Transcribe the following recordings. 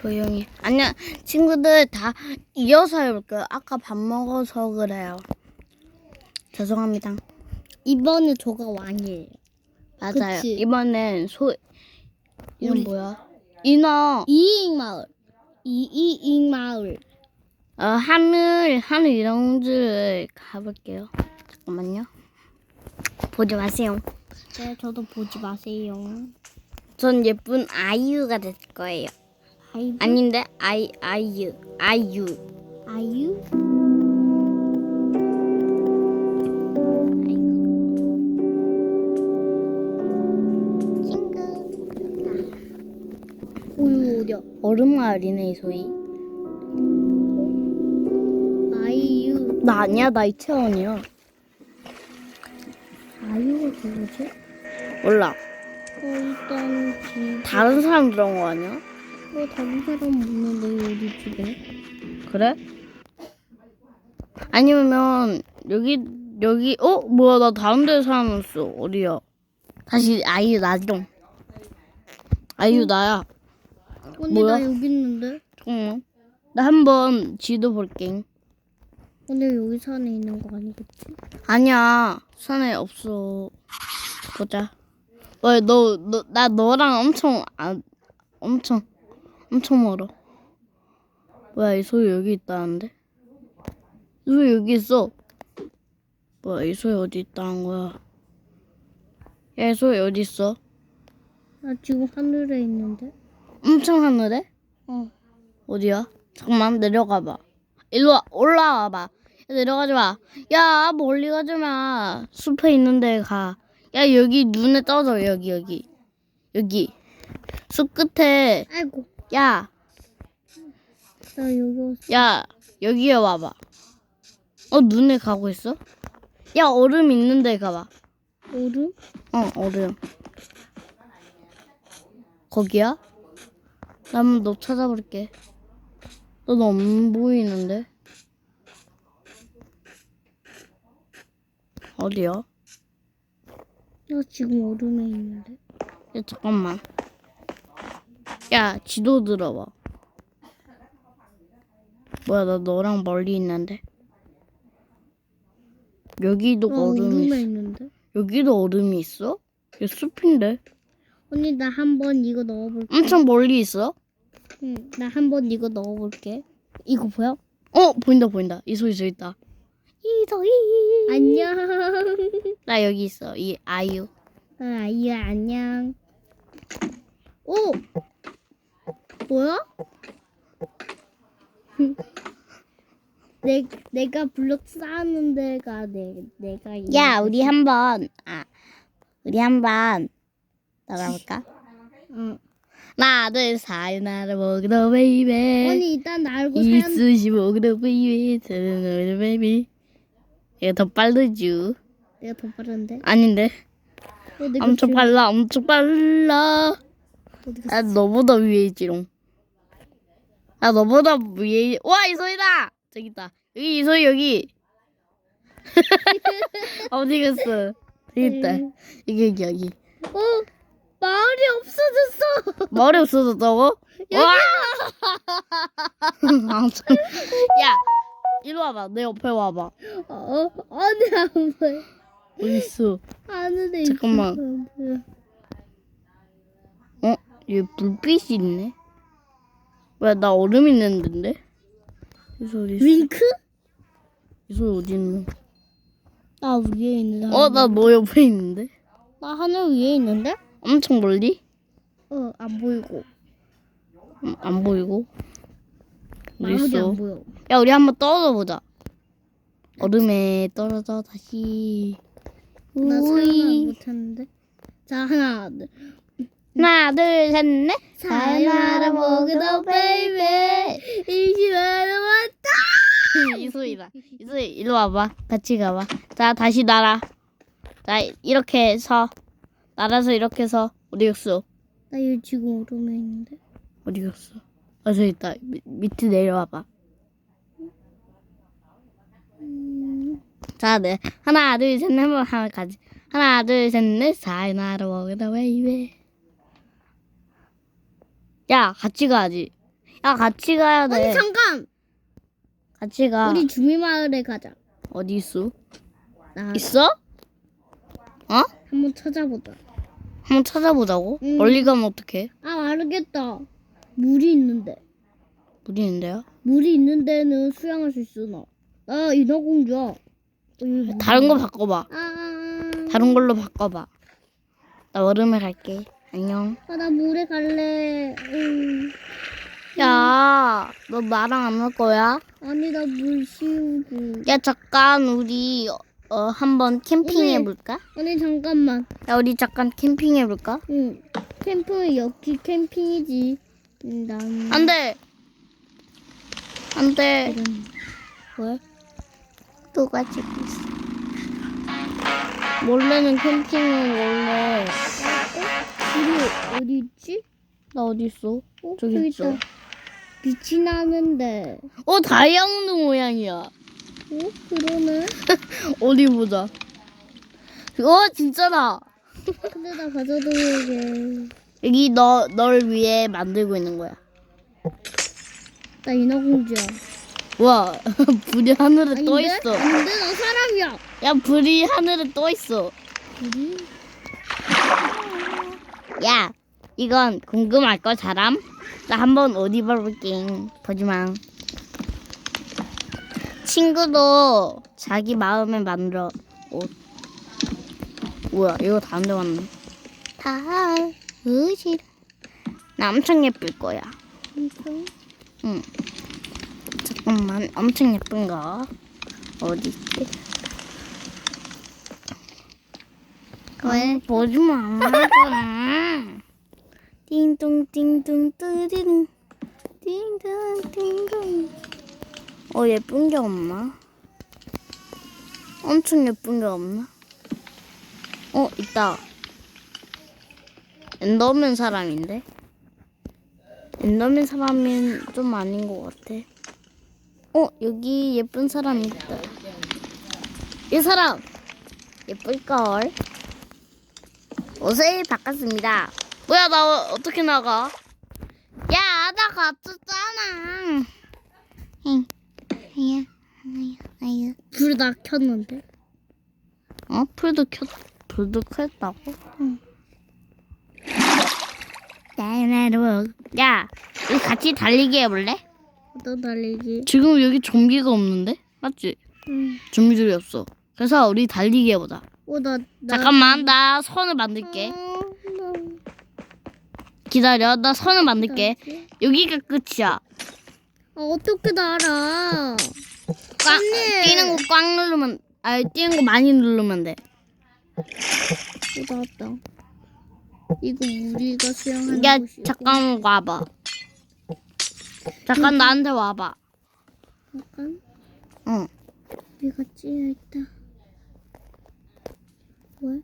조용히. 아니야, 친구들 다 이어서 해볼게요. 아까 밥 먹어서 그래요. 죄송합니다. 이번에 저가 왕이에요. 맞아요. 그치. 이번엔 소, 이름 우리- 뭐야? 인어, 이익 마을. 이이익 마을. 어, 하늘, 하늘 이동주를 가볼게요. 잠깐만요. 보지 마세요. 네, 저도 보지 마세요. 전 예쁜 아이유가 될 거예요. 아이 아닌데, 아이, 아이유, 아이유. 아유? 오유 어디야? 얼음 마을이네, 이 소희. 아이유. 나 아니야, 나 이채원이야. 아이유가 누구지? 몰라. 어, 일단 지. 다른 사람 들어온 거 아니야? 어, 다른 사람 없는데 우리 집에. 그래? 아니면 여기 여기 어 뭐야 나 다른 데 사람이었어 어디야? 다시 아이유 나좀 아이유 나야 언니 뭐야? 나 여기 있는데? 잠깐만 나 한번 지도 볼게 언니 여기 산에 있는 거 아니겠지? 아니야 산에 없어 보자 왜너너나 너랑 엄청 안 엄청 엄청 멀어. 뭐야 이 소리 여기 있다는데? 이 소리 여기 있어. 뭐야 이 소리 어디 있다는 거야? 야 이 소리 어디 있어? 나 지금 하늘에 있는데? 엄청 하늘에? 어. 어디야? 잠깐만 내려가봐. 일로 와 올라와봐. 야, 내려가지 마 야 멀리 가지 마. 숲에 있는 데 가. 야 여기 눈에 떠져. 여기 여기. 여기. 숲 끝에. 아이고. 야 나 여기 왔어. 야 여기에 와봐 어 눈에 가고 있어? 야 얼음 있는 데 가봐 얼음? 어 얼음 거기야? 나 한번 너 찾아볼게 넌 안 보이는데 어디야? 나 지금 얼음에 있는데. 야 잠깐만 야 지도 들어봐 뭐야 나 너랑 멀리 있는데 여기도 나 얼음이 있어 있는데. 여기도 얼음이 있어? 이거 숲인데 언니 나 한 번 이거 넣어볼게. 엄청 멀리 있어? 응, 나 한 번 이거 넣어볼게. 이거 보여? 어 보인다 보인다 이 소리 저기 있다 이소희 안녕. 나 여기 있어 이 아이유 나 아이야 안녕. 오 뭐야? 내 내가 블록 쌓는 데가 내 내가 있는 야 곳이- 우리 한번 아 우리 한번 따라볼까? 응. 하나 둘 사요나라 먹으러 베이베 언니 일단 나 알고 사연 이스시 먹으러 베이베 사요나라 베이베 이거 더 빠르죠 내가 더 빠른데. 아닌데? 어, 내가 엄청 지금 빨라 엄청 빨라. 어디 아 너보다 위에 있지롱 아 너보다 위에 와 이소희다 저기 있다 여기 이소희 여기 어디 갔어 저기 있다 음. 여기 여기 여기 어 마을이 없어졌어. 머리 없어졌다고? 와! 엄청- 야 이리 와봐 내 옆에 와봐 어 언니 안 보여. 어딨어 하늘에 잠깐만. 보여. 어? 여기 불빛이 있네 왜 나 얼음 있는 데인데? 이 소리 있어? 윙크? 이 소리 어디 있는 나 위에 있는 어? 나 너 옆에 있는데? 나 하늘 위에 있는데? 엄청 멀리? 어 안 보이고 음, 안 보이고 어디 있어? 안 보여. 야 우리 한번 떨어져 보자 얼음에 떨어져 다시 나. 사용을 못했는데. 자 하나 둘. 하나 둘 셋 넷. 사요나라 먹으러 베이베 이시마라 왔다. 이소희다. 이소희 이리 와봐. 같이 가봐. 자 다시 날아. 자 이렇게 서 날아서 이렇게 서 어디 갔어? 나 여기 지금 얼음에 있는데. 어디 갔어? 아 저기 있다. 밑, 밑에 내려와봐. 음, 자, 네. 하나, 둘, 셋, 넷, 하나 가지. 하나, 둘, 셋, 넷, 사이나라 먹으다 베이베. 야, 같이 가야지. 야 같이 가야 돼. 잠깐. 같이 가. 우리 주민마을에 가자. 어디 있어? 나 있어? 어? 한번 찾아보자. 한번 찾아보자고. 응. 멀리 가면 어떡해? 아 알겠다. 물이 있는데. 물이 있는데요? 물이 있는 데는 수영할 수 있어 나. 나 인어공주야. 어, 다른 거 바꿔봐. 아, 다른 걸로 바꿔봐. 나 얼음에 갈게. 안녕. 아, 나 물에 갈래. 음. 야, 너 나랑 안 올 거야? 아니 나 물 씌우고. 야, 잠깐 우리 어 한번 캠핑 오늘- 해볼까? 아니 잠깐만. 야, 우리 잠깐 캠핑 해 볼까? 응. 캠프 역시 캠핑이지. 음, 난. 안 돼. 안 돼. 왜? 누가 찍고 있어? 원래는 캠핑은 원래 우리 어디 있지? 나 어디 있어? 어, 저기 있어. 빛이 나는데. 어 다이아몬드 모양이야. 어 그러네. 어디 보자. 어 진짜다. 근데 나 가져두게. 여기 너 널 위해 만들고 있는 거야. 나 인어공주야. 와 불이 하늘에 떠 아닌데? 있어. 아닌데 나 사람이야. 야 불이 하늘에 떠 있어. 우리 야 이건 궁금할 거 사람? 나 한번 옷 입어볼게. 보지마. 친구도 자기 마음에 만들어 옷. 뭐야 이거 다른 데 왔네. 다 으실. 나 엄청 예쁠 거야. 응. 잠깐만 엄청 예쁜 거 어디 있지? 왜 보지 마. 띵동 띵동 뜨디둥 띵동 띵동. 어 예쁜 게 없나? 엄청 예쁜 게 없나? 어 있다. 엔더맨 사람인데? 엔더맨 사람은 좀 아닌 것 같아. 어 여기 예쁜 사람 있다. 이 사람 예쁠 걸. 옷을 바꿨습니다. 뭐야 나 어- 어떻게 나가? 야 나 갔었잖아. 응. 아야. 불 다 켰는데. 어 풀도 켰 불도 켰다고? 응. 나나로 야 우리 같이 달리기 해볼래? 어떤 달리기? 지금 여기 좀비가 없는데? 맞지? 응. 좀비들이 없어. 그래서 우리 달리기 해보자. 어나 나. 잠깐만, 나 선을 만들게. 어, 나. 기다려, 나 선을 만들게. 여기가 끝이야. 아 어떻게 나 알아? 꽉, 언니. 뛰는 거 꽉 누르면, 아니, 뛰는 거 많이 누르면 돼. 어, 나왔다. 이거 우리가 수영하는 야, 곳이고. 잠깐 와봐. 잠깐 나한테 와봐. 잠깐. 응. 우리가 찌여 있다. 왜?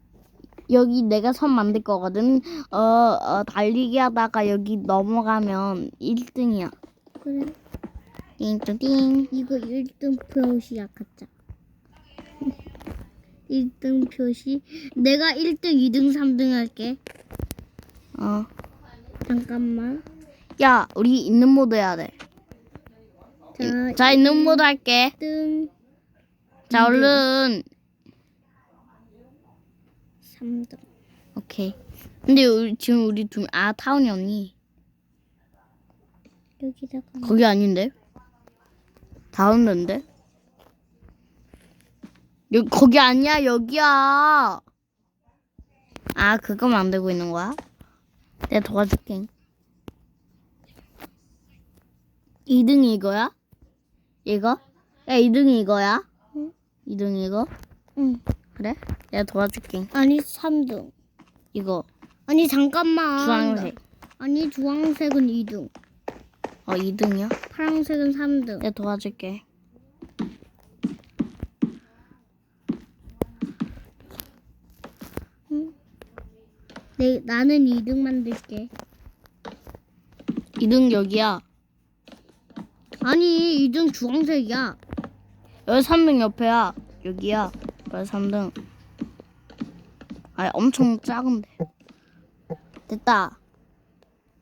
여기 내가 선 만들 거거든. 어, 어 달리기 하다가 여기 넘어가면 1등이야. 그래. 띵띵띵. 이거 1등 표시야 가짜. 1등 표시. 내가 1등, 2등, 3등 할게. 어. 잠깐만. 야, 우리 있는 모드 해야 돼. 자, 자, 있는 모드 할게. 1등, 자, 얼른. 3등. 오케이. 근데 우리, 지금 우리 두, 아, 타운이 언니. 여기다가 거기 아닌데? 다음 데인데? 여기, 거기 아니야, 여기야. 아, 그거 만들고 있는 거야? 내가 도와줄게. 2등이 이거야? 이거? 야, 2등이 이거야? 응. 2등이 이거? 응. 그래? 내가 도와줄게. 아니 3등. 이거. 아니 잠깐만. 주황색. 아니 주황색은 2등. 어, 2등이야? 파란색은 3등. 내가 도와줄게. 내 나는 2등 만들게. 2등 여기야. 아니 2등 주황색이야. 여기 3등 옆에야. 여기야. 여기 3등. 아 엄청 작은데. 됐다.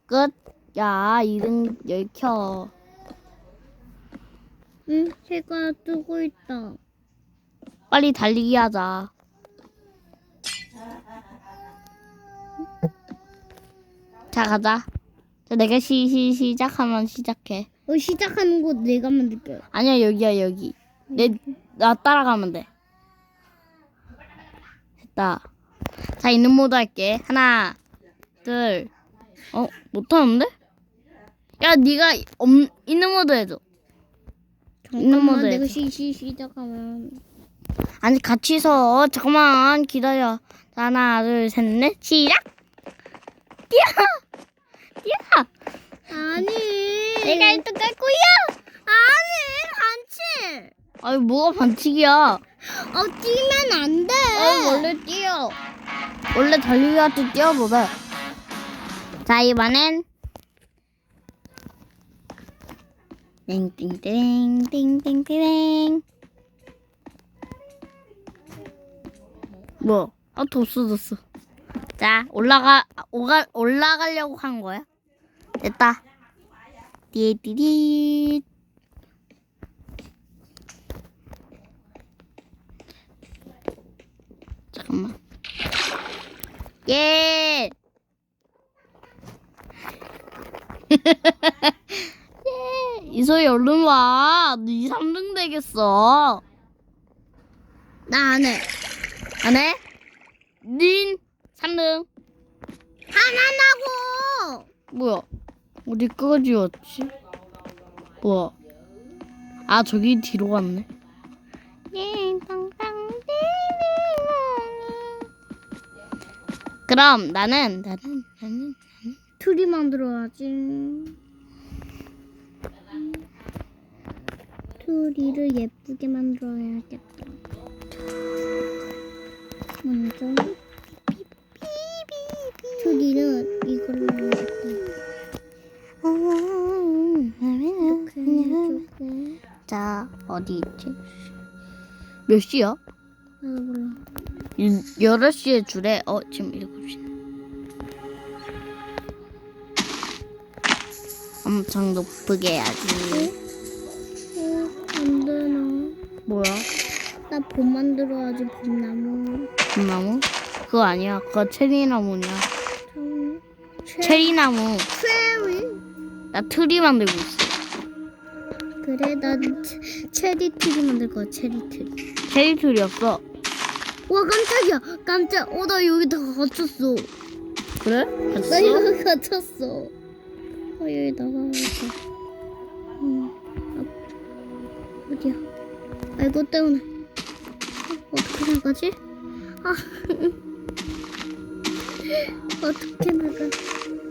끝. 야 이등 열 켜. 응, 해가 뜨고 있다. 빨리 달리기 하자. 자 가자. 자, 내가 시, 시 시작하면 시작해. 어, 시작하는 곳 내가 만들게. 아니야 여기야 여기. 내 나 따라가면 돼. 됐다. 자 있는 모드 할게. 하나, 둘. 어 못하는데? 야 네가 없, 있는 모드 해줘. 있는 모드 내가 해줘. 시, 시, 시작하면. 아니 같이 서 잠깐만 기다려. 자, 하나 둘 셋 넷 시작. 뛰어 뛰어. 아니. 내가 1등 갈 거야. 아니, 반칙. 아니 뭐가 반칙이야? 어, 뛰면 안 돼. 아 원래 뛰어. 원래 달리기 할때 뛰어도 돼. 자 이번엔 땡땡땡 뭐? 아 도스도스. 자 올라가 오가 올라가려고 한 거야? 됐다. 띠띠띠. 잠깐만. 예. 예. 이소희 얼른 와. 너 2, 3등 되겠어. 나 안 해. 안 해? 닌 3등. 하나라고. 뭐야? 어디까지 왔지? 뭐야? 아 저기 뒤로 갔네. 그럼 나는 나는 나는 트리 만들어야지. 트리를 예쁘게 만들어야겠다. 먼저 트리는 이걸로 해야겠다. 이렇게 해주고 자 어디 있지? 몇 시야? 아 몰라. 8시에 줄에 어 지금 7시 엄청 높게 해야지 어, 안 되나? 뭐야? 나 봄 만들어야지 봄나무. 봄나무? 그거 아니야 그거 체리나무냐 참, 최- 체리나무 체리. 나 트리 만들고 있어 그래 난 체, 체리 트리 만들 거야 체리 트리. 체리 트리였어 와 깜짝이야 깜짝. 어나 여기 다 갇혔어. 그래? 나 됐어? 여기 갇혔어. 어 여기 나가야겠다. 응. 아, 어디야? 아 이거 때문에. 어, 어떻게 나가지? 아. 어떻게 나가?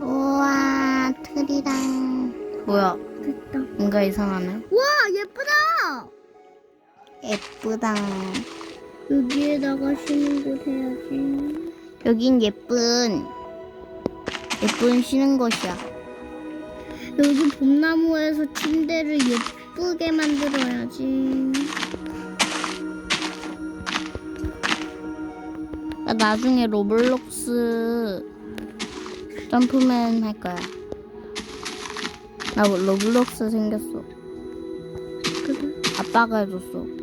우와 트리랑 뭐야 됐다. 뭔가 이상하네 와 예쁘다. 예쁘다 여기에다가 쉬는 곳 해야지. 여긴 예쁜 예쁜 쉬는 곳이야 여기 봄나무에서 침대를 예쁘게 만들어야지. 나 나중에 로블록스 점프맨 할 거야. 나 로블록스 생겼어. 아빠가 해줬어.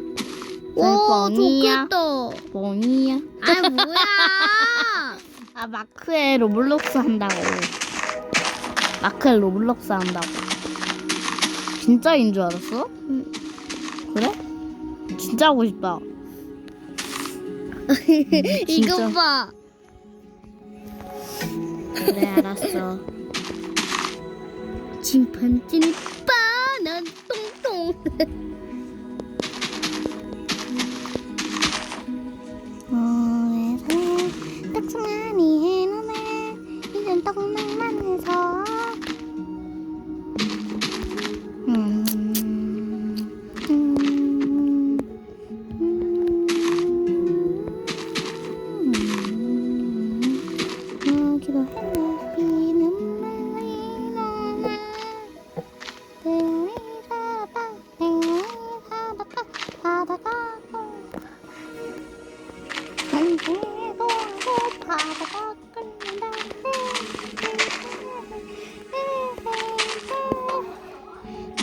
와 뻥이야. 좋겠다. 뭐니야? 아 뭐야? 아 마크에 로블록스 한다고. 마크에 로블록스 한다고. 진짜인 줄 알았어? 응. 그래? 진짜 하고 싶다. 이거 진짜. 봐. 그래 알았어. 침판지니 빠난 똥똥.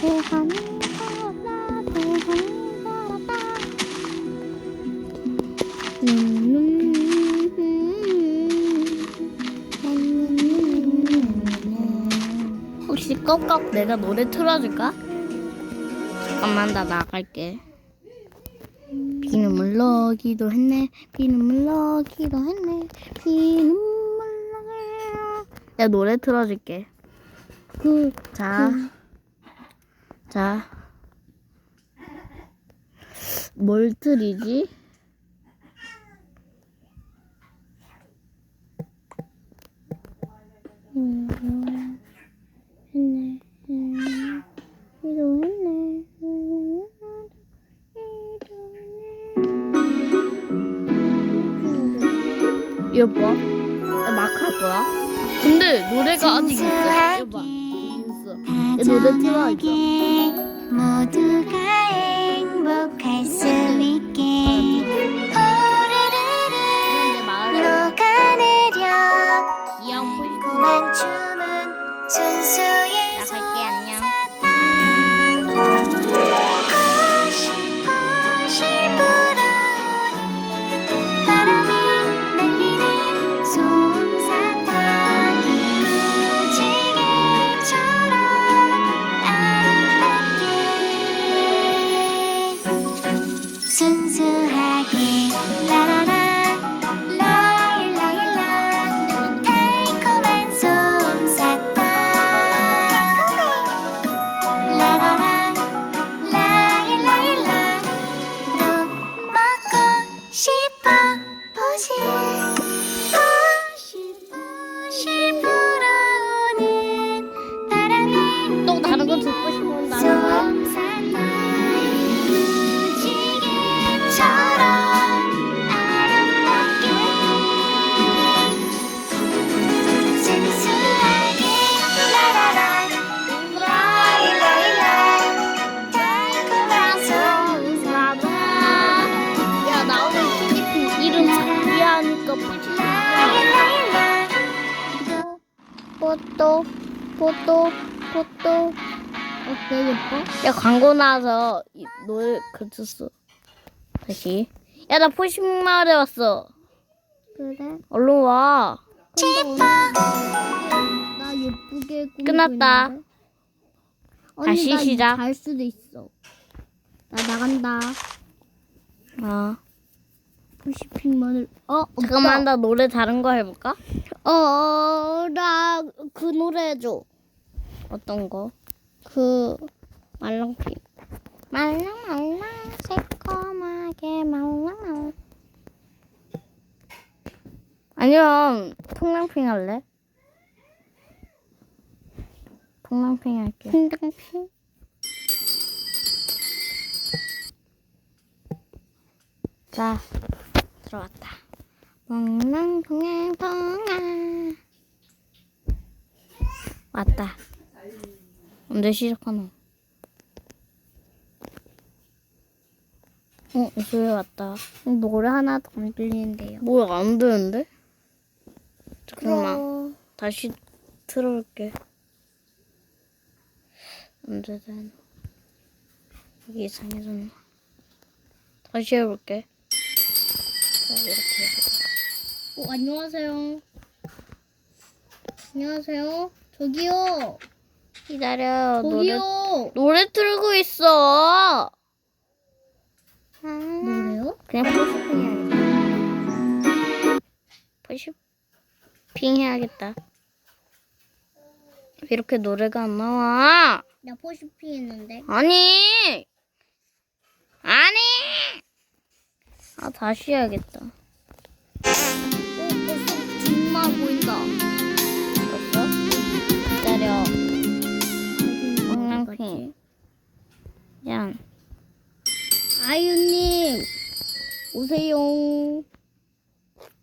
도하는 살았다 도하는 살았다 혹시 꺽꺽 내가 노래 틀어줄까? 잠깐만 나 나갈게. 비는 물러기도 했네. 비는 물러기도 했네. 비는 물러기도. 내가 노래 틀어줄게. 그 자, 자, 뭘 틀이지? 했 야, 광고 나와서 이 노래 그쳤어. 다시. 야, 나 포식 마을에 왔어. 그래 얼른 와. 나 예쁘게 꾸미고 끝났다. 있는데. 언니, 다시 나 시작. 잘 수도 있어 나 나간다 어. 푸시핑만을 어 잠깐만, 나 노래 다른 거 해볼까? 어 나 그 노래 해줘 어떤 거? 그 말랑핑 말랑말랑 새콤하게 말랑말랑. 아니면 통랑핑 할래? 통랑핑 할게. 풍당핑? 자 들어왔다. 몽랑통랑통랑 왔다. 언제 시작하노? 어, 소리 왔다. 노래 하나도 안 들리는데요 뭐야, 안 되는데? 잠깐만. 어, 다시 틀어볼게. 언제 되나? 이게 이상해졌나? 다시 해볼게. 자, 이렇게 해볼게. 어, 안녕하세요 안녕하세요 저기요 기다려. 노래, 저기요 노래 틀고 있어. 뭐래요? 그냥 포스핑 해야겠다. 포스핑 해야겠다. 왜 이렇게 노래가 안 나와? 나 포시핑 했는데 아니! 아니! 아, 다시 해야겠다. 어 벌써 정말 보인다 됐어? 기다려. 엉랑핑. 짠. 아유님 오세요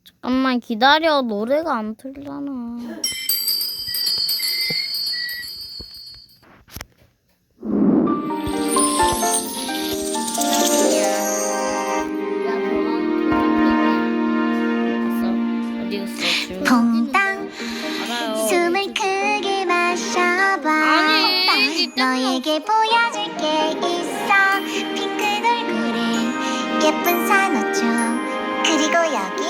잠깐만 기다려. 노래가 안 틀잖아. 예쁜 산호초. 그리고 여기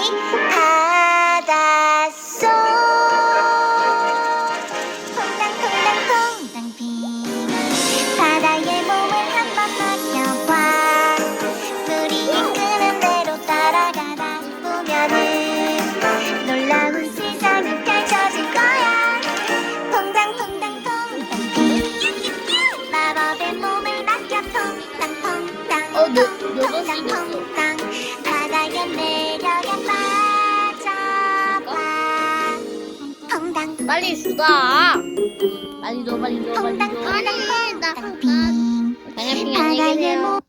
퐁당퐁당 땅핑 바닥에 네, 뭐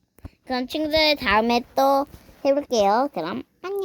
그럼 친구들 다음에 또 해볼게요. 그럼 안녕.